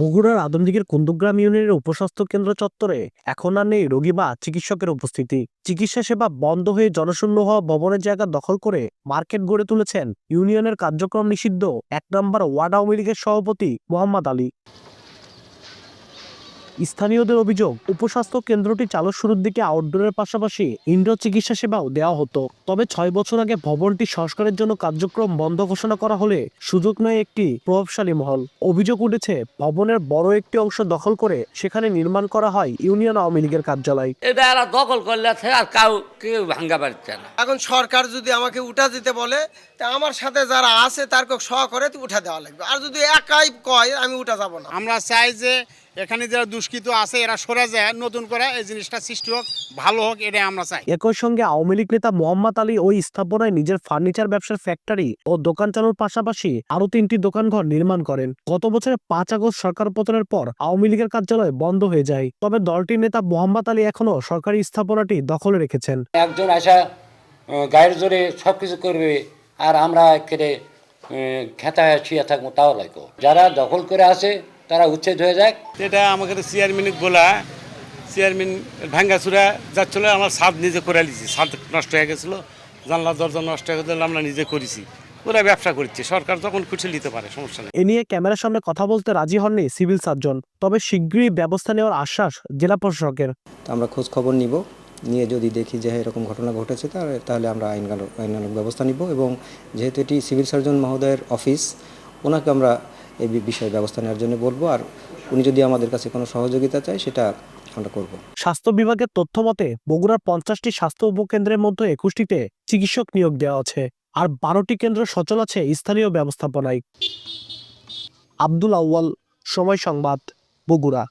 বগুড়ার আদমদিগের কুন্দুগ্রাম ইউনিয়নের উপস্বাস্থ্য কেন্দ্র চত্বরে এখন আর নেই রোগী বা চিকিৎসকের উপস্থিতি। চিকিৎসা সেবা বন্ধ হয়ে জনশূন্য হওয়া ভবনের জায়গা দখল করে মার্কেট গড়ে তুলেছেন ইউনিয়নের কার্যক্রম নিষিদ্ধ। এক নম্বর ওয়ার্ড আওয়ামী লীগের সভাপতি মোহাম্মদ আলী। স্থানীয়দের অভিযোগ উপস্বাস্থ্য কেন্দ্রটি চালু শুরুর দিকে আউটডোরের পাশাপাশি ইনডোর চিকিৎসা সেবাও দেওয়া হতো। তবে ছয় বছর আগে ভবনটি সংস্কারের জন্য কার্যক্রম বন্ধ ঘোষণা করা হলে সুযোগ নেয় একটি প্রভাবশালী মহল। অভিযোগ উঠেছে ভবনের বড় একটি অংশ দখল করে সেখানে নির্মাণ করা হয় ইউনিয়ন আওয়ামী লীগের কার্যালয়। এটা এরা দখল করলে আছে আর কাউ কেউ ভাঙ্গা পারছে না। এখন সরকার যদি আমাকে উঠা দিতে বলে তা আমার সাথে যারা আছে তার সহ করে উঠা দেওয়া লাগবে। আর যদি একাই কয় আমি উঠা যাব না। আমরা চাই যে এখানে যারা দুষ্কৃত আছে এরা সরে যায় নতুন করে এই জিনিসটা সৃষ্টি হোক ভালো হোক এটাই আমরা চাই। একই সঙ্গে আওয়ামী লীগ নেতা মোহাম্মদ আলী ওই স্থাপনায় নিজের ফার্নিচার ব্যবসার ফ্যাক্টরি ও দোকান চালুর পাশাপাশি আরও তিনটি দোকানঘর নির্মাণ করেন। গত বছরের পাঁচ আগস্ট সরকার পতনের পর আওয়ামী লীগের কার্যালয় বন্ধ হয়ে যায়। তবে দলটির নেতা মোহাম্মদ আলী এখনও সরকারি স্থাপনাটি দখলে রেখেছেন। একজন আসা গায়ের জোরে সবকিছু করবে আর আমরা খেতা শুয়ে থাকব তাও লাগো যারা দখল করে আছে তারা উচ্ছেদ হয়ে যায়। এটা আমাকে চেয়ারম্যান বলা চেয়ারম্যান ভাঙ্গাচুরা যাচ্ছিল আমার ছাদ নিজে করে লিছি ছাদ নষ্ট হয়ে গেছিল জানলা দরজা নষ্ট হয়ে গেছিল আমরা নিজে করেছি। ওরা ব্যবসা করছে সরকার তখন খুশি নিতে পারে সমস্যা নেই। এ নিয়ে ক্যামেরার সামনে কথা বলতে রাজি হননি সিভিল সার্জন তবে শীঘ্রই ব্যবস্থা নেওয়ার আশ্বাস জেলা প্রশাসকের। আমরা খোঁজ খবর নিব নিয়ে যদি দেখি যে এরকম ঘটনা ঘটেছে তাহলে তাহলে আমরা আইনগত আইনানুগ ব্যবস্থা নিব এবং যেহেতু এটি সিভিল সার্জন মহোদয়ের অফিস ওনাকে আমরা এই বিষয়ে ব্যবস্থা নেওয়ার জন্য বলব। আর উনি যদি আমাদের কাছে কোনো সহযোগিতা চায়, সেটা আমরা করব। স্বাস্থ্য বিভাগের তথ্য মতে, বগুড়ার পঞ্চাশটি স্বাস্থ্য উপকেন্দ্রের মধ্যে একুশটিতে চিকিৎসক নিয়োগ দেওয়া আছে আর বারোটি কেন্দ্র সচল আছে স্থানীয় ব্যবস্থাপনায়। আব্দুল আউয়াল, সময় সংবাদ, বগুড়া।